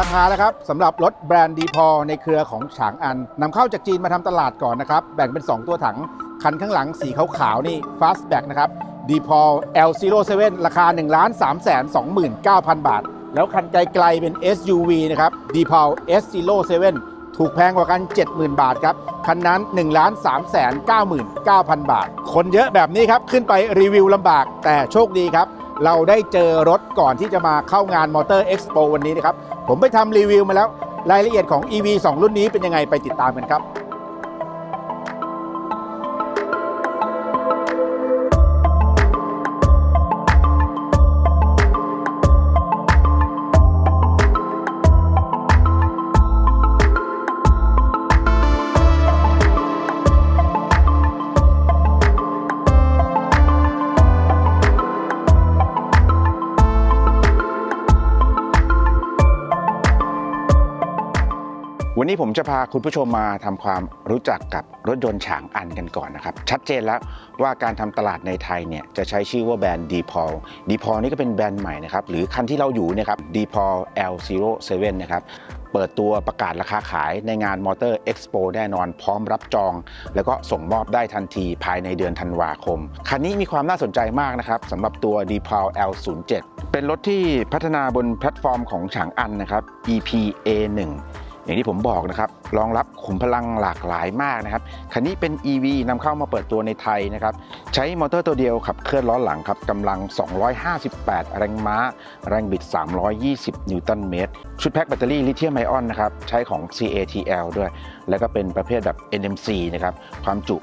ราคานะครับสำหรับรถแบรนด์ดีพอในเครือของฉางอันนำเข้าจากจีนมาทำตลาดก่อนนะครับ แบ่งเป็น 2 ตัวถัง คันข้างหลังสีขาวๆนี่ Fastback นะครับดีพอ L07 ราคา 1 3 2 9 0 0 0 บาท แล้วคันไกลๆเป็น SUV นะครับดีพอ S07 ถูกแพงกว่ากัน 70,000 บาทครับ คันนั้น 1 3 9 9 0 0 0 บาท คนเยอะแบบนี้ครับ ขึ้นไปรีวิวลำบากแต่โชคดีครับ เราได้เจอรถก่อนที่จะมาเข้างานมอเตอร์เอ็กซ์โปวันนี้นะครับ ผมไปทำรีวิวมาแล้ว รายละเอียดของ EV 2 รุ่นนี้เป็นยังไงไปติดตามกันครับ นนี้ผมจะพาคุณผู้ชมมาทำความรู้จักกับรถยนต์ฉางอันกันก่อนนะครับ ชัดเจนแล้วว่าการทำตลาดในไทยเนี่ยจะใช้ชื่อว่าแบรนด์ d p o l d p o l นี่ก็เป็นแบรนด์ใหม่นะครับ หรือคันที่เราอยู่เนะครับ d p o l L07 นะครับเปิดตัวประกาศราคาขายในงานมอเตอร์เอ็กซ์โปแน่นอนพร้อมรับจอง แล้วก็ส่งมอบได้ทันทีภายในเดือนธันวาคม คันนี้มีความน่าสนใจมากนะครับสำหรับตัว d p o l L07 เป็นรถที่พัฒนาบนแพลตฟอร์มของฉางอันนะครับ EPA1 อย่างที่ผมบอกนะครับรองรับขุมพลังหลากหลายมากนะครับคันนี้เป็น EV นำเข้ามาเปิดตัวในไทยนะครับใช้มอเตอร์ตัวเดียวขับเคลื่อนล้อหลังครับกำลัง 258 แรงม้า แรงบิด 320 นิวตันเมตร ชุดแพ็คแบตเตอรี่ลิเธียมไอออนนะครับใช้ของ CATL ด้วย แล้วก็เป็นประเภทแบบ NMC นะครับความจุ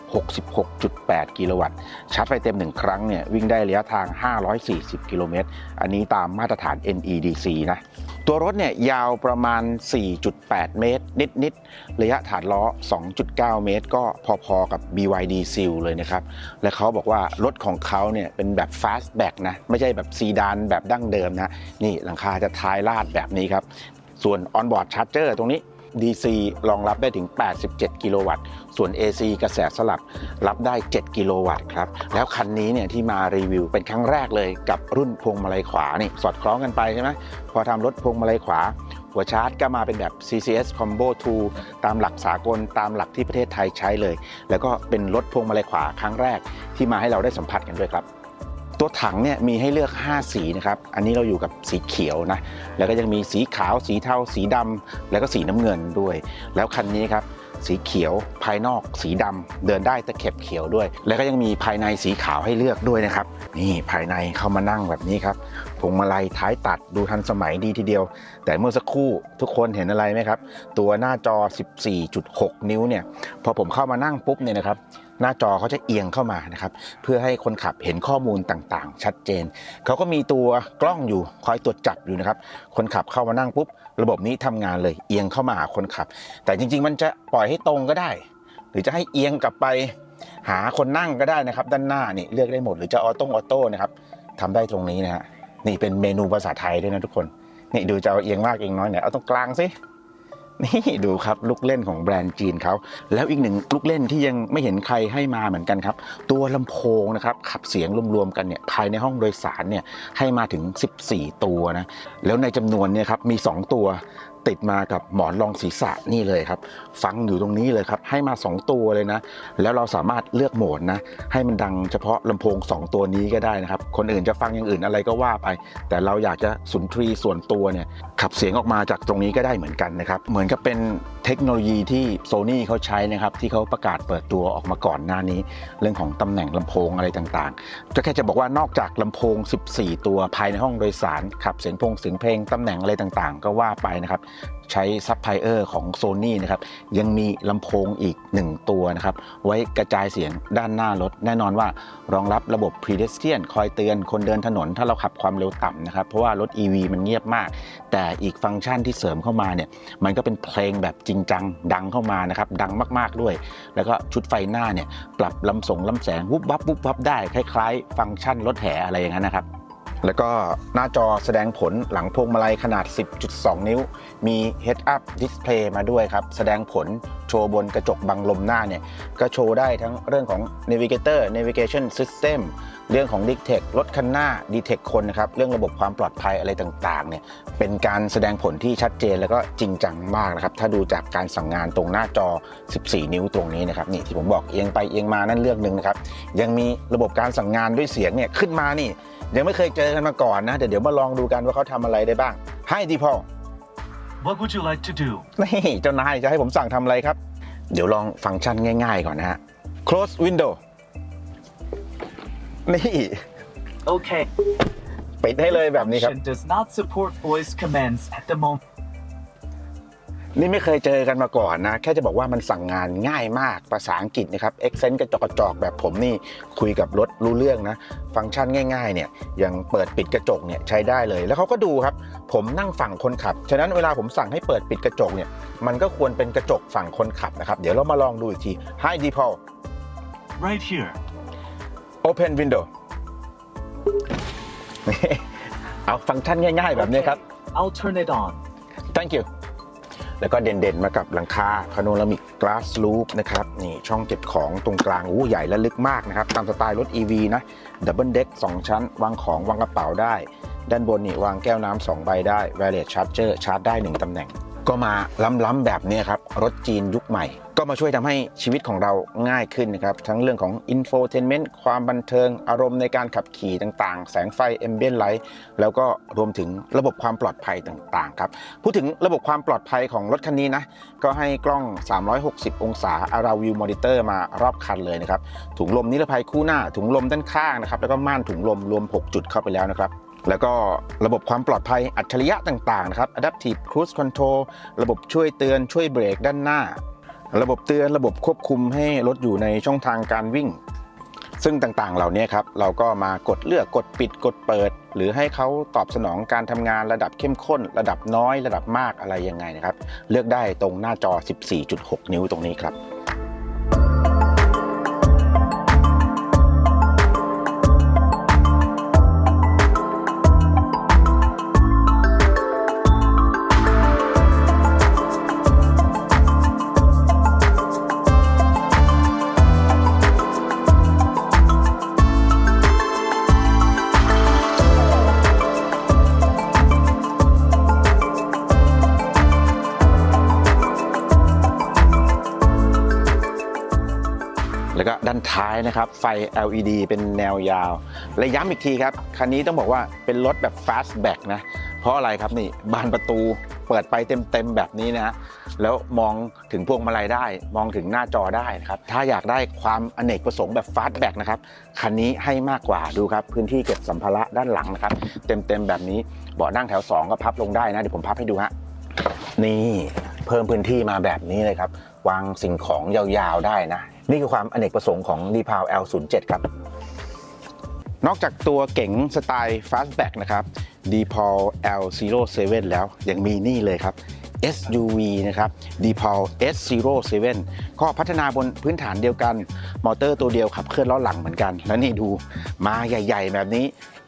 66.8 กิโลวัตต์ชาร์จไฟเต็ม 1 ครั้งเนี่ยวิ่งได้ระยะทาง 540 กิโลเมตรอันนี้ตามมาตรฐาน NEDC นะ ตัวรถเนี่ยยาวประมาณ 4.8 เมตร นิดๆ ระยะฐานล้อ 2.9 เมตร ก็พอๆ กับ BYD Seal เลยนะครับ และเขาบอกว่ารถของเขาเนี่ยเป็นแบบ fastback นะ ไม่ใช่แบบซีดานแบบดั้งเดิมนะ นี่หลังคาจะท้ายลาดแบบนี้ครับ ส่วน onboard charger ตรงนี้ DC รองรับได้ถึง 87 กิโลวัตต์ ส่วน AC กระแสสลับรับได้ 7 กิโลวัตต์ครับ แล้วคันนี้เนี่ยที่มารีวิวเป็นครั้งแรกเลยกับรุ่นพวงมาลัยขวานี่สอดคล้องกันไปใช่ไหมพอทำรถพวงมาลัยขวา หัวชาร์จก็มาเป็นแบบ CCS Combo 2 ตามหลักสากลตามหลักที่ประเทศไทยใช้เลย แล้วก็เป็นรถพวงมาลัยขวาครั้งแรกที่มาให้เราได้สัมผัสกันด้วยครับ ตัวถังเนี่ยมีให้เลือก 5 สีนะครับ อันนี้เราอยู่กับสีเขียวนะ แล้วก็ยังมีสีขาว สีเทา สีดำแล้วก็สีน้ำเงินด้วย แล้วคันนี้ครับ สีเขียวภายนอก สีดำเดินได้ตะเข็บเขียวด้วย แล้วก็ยังมีภายในสีขาวให้เลือกด้วยนะครับ นี่ภายในเข้ามานั่งแบบนี้ครับ วงมาลัยท้ายตัดดูทันสมัยดีทีเดียว แต่เมื่อสักครู่ทุกคนเห็นอะไรไหมครับ ตัวหน้าจอ 14.6 นิ้วเนี่ยพอผมเข้ามานั่งปุ๊บเนี่ยนะครับหน้าจอเขาจะเอียงเข้ามานะครับ เพื่อให้คนขับเห็นข้อมูลต่างๆ ชัดเจน เขาก็มีตัวกล้องอยู่คอยตรวจจับอยู่นะครับ คนขับเข้ามานั่งปุ๊บ ระบบนี้ทำงานเลย เอียงเข้ามาหาคนขับ แต่จริง ๆ มันจะปล่อยให้ตรงก็ได้ หรือจะให้เอียงกลับไป หาคนนั่งก็ได้นะครับ ด้านหน้านี่เลือกได้หมด หรือจะออโต้ออโต้นะครับทำได้ตรงนี้นะฮะ นี่เป็นเมนูภาษาไทยด้วยนะทุกคน นี่ดูจะเอาเอียงมากเอียงน้อยไหนเอาตรงกลางสินี่ดูครับลูกเล่นของแบรนด์จีนเขาแล้วอีกหนึ่งลูกเล่นที่ยังไม่เห็นใครให้มาเหมือนกันครับ ตัวลำโพงนะครับขับเสียงรวมๆกันเนี่ยภายในห้องโดยสารเนี่ยให้มาถึง 14 ตัวนะแล้วในจำนวนเนี่ยครับมี 2 ตัว ติดมากับหมอนรองศีรษะนี่เลยครับ ฟังอยู่ตรงนี้เลยครับ ให้มา 2 ตัวเลยนะ แล้วเราสามารถเลือกโหมดนะ ให้มันดังเฉพาะลำโพง 2 ตัวนี้ก็ได้นะครับ คนอื่นจะฟังอย่างอื่นอะไรก็ว่าไป แต่เราอยากจะสุนทรีส่วนตัวเนี่ยขับเสียงออกมาจากตรงนี้ก็ได้เหมือนกันนะครับ เหมือนกับเป็นเทคโนโลยีที่โซ n y เขาใช้นะครับที่เขาประกาศเปิดตัวออกมาก่อนหน้านี้ เรื่องของตำแหน่งลำโพงอะไรต่างๆ จะแค่จะบอกว่านอกจากลำโพง 14 ตัวภายในห้องโดยสารขับเสียงพงเสียงเพลงตำแหน่งอะไรต่างๆ ก็ว่าไปนะครับใช้ซับไพเออร์ของ Sony นะครับยังมีลำโพงอีก 1 ตัวนะครับไว้กระจายเสียงด้านหน้ารถ แน่นอนว่ารองรับระบบ pedestrian คอยเตือนคนเดินถนน ถ้าเราขับความเร็วต่ำนะครับเพราะว่ารถ EV มันเงียบมาก แต่อีกฟังก์ชันที่เสริมเข้ามาเนี่ยมันก็เป็นเพลงแบบจริงจังดังเข้ามานะครับดังมากๆด้วย แล้วก็ชุดไฟหน้าเนี่ยปรับลำสงลำแสงวุบวับวุบวับได้คล้ายๆ ฟังก์ชันรถแห่อะไรอย่างนั้นนะครับ แล้วก็หน้าจอแสดงผลหลังพวงมาลัยขนาด 10.2 นิ้ว มี Head Up Display มาด้วยครับ แสดงผลโชว์บนกระจกบังลมหน้าเนี่ย ก็โชว์ได้ทั้งเรื่องของ Navigator Navigation System เรื่องของ Detect รถคันหน้า Detect คนนะครับ เรื่องระบบความปลอดภัยอะไรต่างๆเนี่ย เป็นการแสดงผลที่ชัดเจนแล้วก็จริงจังมากนะครับ ถ้าดูจากการสั่งงานตรงหน้าจอ 14 นิ้วตรงนี้นะครับ นี่ที่ผมบอกเอียงไปเอียงมานั่นเรื่องหนึ่งนะครับ ยังมีระบบการสั่งงานด้วยเสียงเนี่ยขึ้นมานี่ ยังไม่เคยเจอกันมาก่อนนะแต่เดี๋ยวมาลองดูกันว่าเขาทำอะไรได้บ้าง ให้ดีพอ What would you like to do? นี่เจ้านายจะให้ผมสั่งทำอะไรครับ เดี๋ยวลองฟังก์ชันง่ายๆก่อนนะฮะ close window นี่ Okay. ปิดให้เลยแบบนี้ครับ Function does not support voice commands at the moment. นี่ไม่เคยเจอกันมาก่อนนะ แค่จะบอกว่ามันสั่งงานง่ายมากภาษาอังกฤษนะครับ accent กระจอกกระจอกแบบผมนี่คุยกับรถรู้เรื่องนะ ฟังก์ชันง่ายๆเนี่ยยังเปิดปิดกระจกเนี่ยใช้ได้เลย แล้วเขาก็ดูครับ ผมนั่งฝั่งคนขับ ฉะนั้นเวลาผมสั่งให้เปิดปิดกระจกเนี่ยมันก็ควรเป็นกระจกฝั่งคนขับนะครับ เดี๋ยวเรามาลองดูอีกที Hi d e p a u l Right here. Open window เอาฟังก์ชันง่ายๆแบบนี้ครับ I'll turn it on. thank you แล้วก็เด่นๆมากับหลังคาพาโนรามิกกลาสลูปนะครับนี่ช่องเก็บของตรงกลางอู้ใหญ่และลึกมากนะครับ ตามสไตล์รถ EV นะ double deck 2ชั้น วางของวางกระเป๋าได้ ด้านบนนี่วางแก้วน้ำสองใบได้ wireless charger ชาร์จได้ 1ตำแหน่ง ก็มาล้ำๆแบบนี้ครับ รถจีนยุคใหม่ ก็มาช่วยทำให้ชีวิตของเราง่ายขึ้นนะครับ ทั้งเรื่องของ infotainment ความบันเทิง อารมณ์ในการขับขี่ต่างๆ แสงไฟ ambient light แล้วก็รวมถึงระบบความปลอดภัยต่างๆครับ พูดถึงระบบความปลอดภัยของรถคันนี้นะ ก็ให้กล้อง 360 องศา Around View Monitor มารอบคันเลยนะครับ ถุงลมนิรภัยคู่หน้า ถุงลมด้านข้างนะครับ แล้วก็ม่านถุงลมรวม 6 จุดเข้าไปแล้วนะครับแล้วก็ระบบความปลอดภัยอัจฉริยะต่างๆนะครับ Adaptive Cruise Control ระบบช่วยเตือนช่วยเบรกด้านหน้า ระบบเตือนระบบควบคุมให้รถอยู่ในช่องทางการวิ่ง ซึ่งต่างๆ เหล่านี้ครับ เราก็มากดเลือกกดปิดกดเปิด หรือให้เขาตอบสนองการทำงานระดับเข้มข้น ระดับน้อย ระดับมากอะไรยังไงนะครับ เลือกได้ตรงหน้าจอ 14.6 นิ้วตรงนี้ครับานท้ายนะครับ ไฟ LED เป็นแนวยาว และย้ำอีกทีครับ คันนี้ต้องบอกว่าเป็นรถแบบ fastback นะ เพราะอะไรครับนี่บานประตูเปิดไปเต็มๆแบบนี้นะแล้วมองถึงพวงมาลัยได้ มองถึงหน้าจอได้นะครับ ถ้าอยากได้ความอเนกประสงค์แบบ fastback นะครับ คันนี้ให้มากกว่าดูครับ พื้นที่เก็บสัมภาระด้านหลังนะครับ เต็มๆแบบนี้เบาะนั่งแถว 2 ก็พับลงได้นะ เดี๋ยวผมพับให้ดูฮะนี่เพิ่มพื้นที่มาแบบนี้เลยครับ วางสิ่งของยาวๆได้นะ นี่คือความอเนกประสงค์ของ d p a l L07 ครับ นอกจากตัวเก๋งสไตล์ Fastback นะครับ d p a l L07 แล้วยังมีนี่เลยครับ SUV นะครับ d p a l S07 ก็พัฒนาบนพื้นฐานเดียวกัน มอเตอร์ตัวเดียวขับเคลื่อนล้อหลังเหมือนกัน แล้วนี่ดูมาใหญ่ ๆ แบบนี้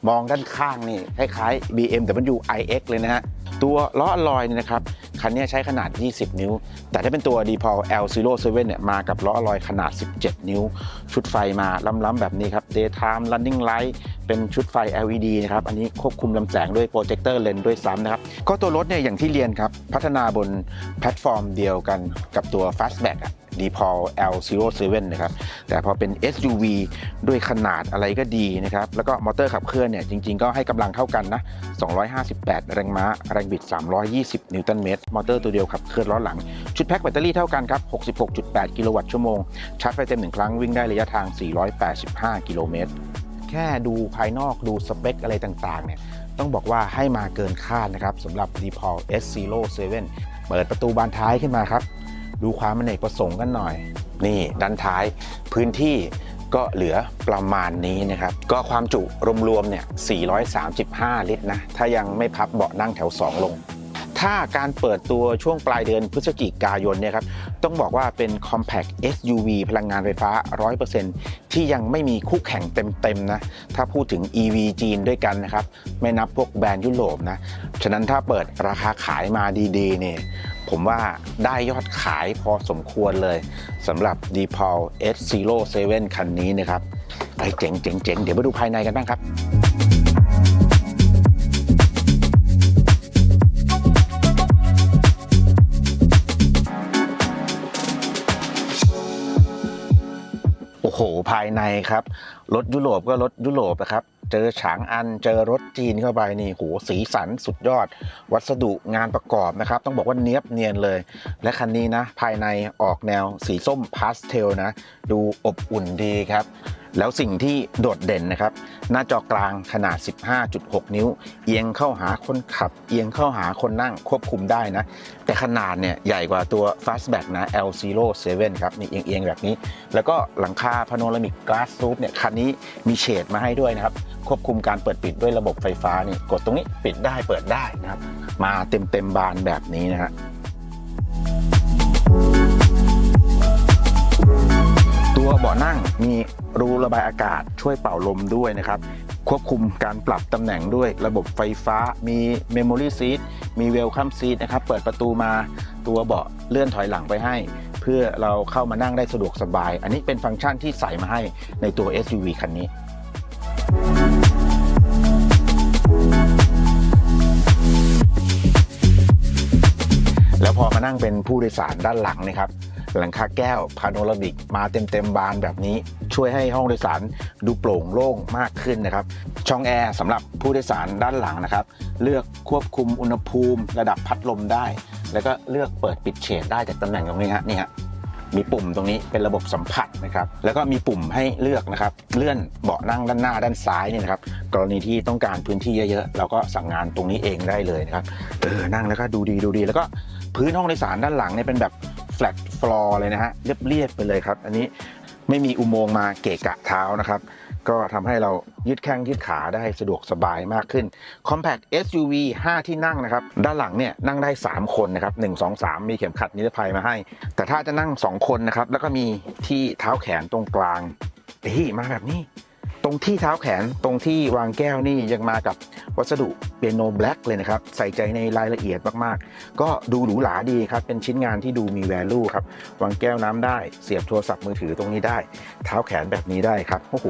มองด้านข้างนี่คล้ายๆ BMW iX เลยนะฮะ ตัวล้ออลลอยเนี่ยนะครับ คันนี้ใช้ขนาด 20 นิ้ว แต่ถ้าเป็นตัว DPO l L07 เนี่ยมากับล้อลลอยขนาด 17 นิ้ว ชุดไฟมาล้ำๆแบบนี้ครับ Daytime Running Light เป็นชุดไฟ LED นะครับ อันนี้ควบคุมลำแสงด้วยโปรเจคเตอร์เลนด้วยซ้ำนะครับ ก็ตัวรถเนี่ยอย่างที่เรียนครับ พัฒนาบนแพลตฟอร์มเดียวกันกับตัว Fastback อะ d p a l L07 นะครับ แต่พอเป็น SUV ด้วยขนาดอะไรก็ดีนะครับ แล้วก็มอเตอร์ขับเคลื่อนเนี่ยจริงๆ ก็ให้กำลังเท่ากันนะ 258 แรงม้า แรงบิด 320 นิวตันเมตร มอเตอร์ตัวเดียวขับเคลื่อนล้อหลัง ชุดแพ็คแบตเตอรี่เท่ากันครับ 66.8 กิโลวัตต์ชั่วโมง ชาร์จไฟเต็มหนึ่งครั้งวิ่งได้ระยะทาง 485 กิโลเมตร แค่ดูภายนอกดูสเปคอะไรต่างๆ เนี่ยต้องบอกว่าให้มาเกินคาดนะครับสำหรับ d p a l S07 เปิดประตูบานท้ายขึ้นมาครับ ดูความอเนกประสงค์กันหน่อย นี่ด้านท้ายพื้นที่ก็เหลือประมาณนี้นะครับ ก็ความจุรวมๆเนี่ย 435 ลิตรนะ ถ้ายังไม่พับเบาะนั่งแถว 2 ลง ถ้าการเปิดตัวช่วงปลายเดือนพฤศจิกายนเนี่ยครับ ต้องบอกว่าเป็น compact SUV พลังงานไฟฟ้า 100%ที่ยังไม่มีคู่แข่งเต็มๆนะ ถ้าพูดถึง EV จีนด้วยกันนะครับ ไม่นับพวกแบรนด์ยุโรปนะ ฉะนั้นถ้าเปิดราคาขายมาดีๆเนี่ย ผมว่าได้ยอดขายพอสมควรเลยสำหรับ d p a l S07 คันนี้นะครับไปเจ๋งๆเจ๋งเดี๋ยวมาดูภายในกันบ้างครับโอ้โหภายในครับ รถยุโรปก็รถยุโรปนะครับ เจอฉางอันเจอรถจีนเข้าไปนี่โหสีสันสุดยอด วัสดุงานประกอบนะครับ ต้องบอกว่าเนี้ยบเนียนเลย และคันนี้นะ ภายในออกแนวสีส้มพาสเทลนะ ดูอบอุ่นดีครับแล้วสิ่งที่โดดเด่นนะครับ หน้าจอกลางขนาด 15.6 นิ้ว เอียงเข้าหาคนขับ เอียงเข้าหาคนนั่งควบคุมได้นะ แต่ขนาดเนี่ยใหญ่กว่าตัว Fastback นะ L07 ครับนี่เอียงๆ แบบนี้ แล้วก็หลังคาพาโนรามิกก a าส o ู f เนี่ยคันนี้มีเฉดมาให้ด้วยนะครับ ควบคุมการเปิดปิดด้วยระบบไฟฟ้านี่กดตรงนี้ปิดได้เปิดได้นะครับ มาเต็มเต็มๆบานแบบนี้นะฮะ ตัวเบาะนั่งมีรูระบายอากาศช่วยเป่าลมด้วยนะครับ ควบคุมการปรับตำแหน่งด้วยระบบไฟฟ้า มี Memory Seat มี Welcome Seat นะครับ เปิดประตูมาตัวเบาะเลื่อนถอยหลังไปให้ เพื่อเราเข้ามานั่งได้สะดวกสบาย อันนี้เป็นฟังก์ชันที่ใส่มาให้ในตัว SUV คันนี้แล้วพอมานั่งเป็นผู้โดยสารด้านหลังนะครับ หลังคาแก้วพาโนรามิก มาเต็มเต็มๆบานแบบนี้ ช่วยให้ห้องโดยสารดูโปร่งโล่งมากขึ้นนะครับ ช่องแอร์สำหรับผู้โดยสารด้านหลังนะครับ เลือกควบคุมอุณหภูมิ ระดับพัดลมได้ แล้วก็เลือกเปิดปิดเฉดได้จากตำแหน่งตรงนี้ฮะนี่ฮะมีปุ่มตรงนี้เป็นระบบสัมผัสนะครับ แล้วก็มีปุ่มให้เลือกนะครับ เลื่อนเบาะนั่งด้านหน้าด้านซ้ายนี่นะครับ กรณีที่ต้องการพื้นที่เยอะๆ เราก็สั่งงานตรงนี้เองได้เลยนะครับ เออ นั่งแล้วก็ดูดีดูดี แล้วก็พื้นห้องโดยสารด้านหลังเนี่ยเป็นแบบ flat floor เลยนะฮะเรียบๆไปเลยครับ อันนี้ไม่มีอุโมงค์มาเกะกะเท้านะครับ ก็ทำให้เรายืดแข้งยืดขาได้สะดวกสบายมากขึ้น Compact SUV 5 ที่นั่งนะครับ ด้านหลังเนี่ยนั่งได้ 3 คนนะครับ 1 2 3 มีเข็มขัดนิรภัยมาให้ แต่ถ้าจะนั่ง 2 คนนะครับ แล้วก็มีที่เท้าแขนตรงกลางเฮ้ยมาแบบนี้ รงที่เท้าแขนตรงที่วางแก้วนี่ยังมากับวัสดุเปียโนแบล็กเลยนะครับ ใส่ใจในรายละเอียดมากๆ ก็ดูหรูหราดีครับ เป็นชิ้นงานที่ดูมีแวลูครับ วางแก้วน้ำได้ เสียบโทรศัพท์มือถือตรงนี้ได้ เท้าแขนแบบนี้ได้ครับ โอ้โห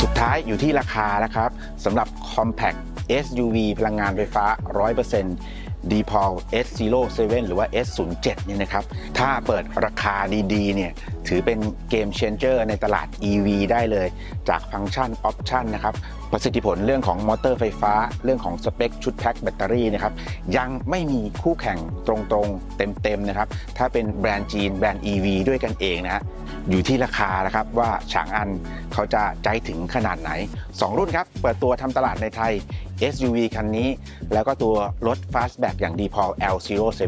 สุดท้ายอยู่ที่ราคานะครับสำหรับ Compact SUV พลังงานไฟฟ้า 100% d p a l S07 หรือว่า S07 เนี่ยนะครับ ถ้าเปิดราคาดีๆ เนี่ย ถือเป็นเกม changer ในตลาด EV ได้เลย จากฟังก์ชันออปชันนะครับ ประสิทธิผลเรื่องของมอเตอร์ไฟฟ้า เรื่องของสเปคชุดแพ็คแบตเตอรี่นะครับ ยังไม่มีคู่แข่งตรงๆ เต็มๆ นะครับ ถ้าเป็นแบรนด์จีนแบรนด์ EV ด้วยกันเองนะฮะ อยู่ที่ราคานะครับว่าฉางอันเขาจะใจถึงขนาดไหน 2 รุ่นครับ เปิดตัวทำตลาดในไทย SUV คันนี้ แล้วก็ตัวรถ Fastback อย่างดีพอ L07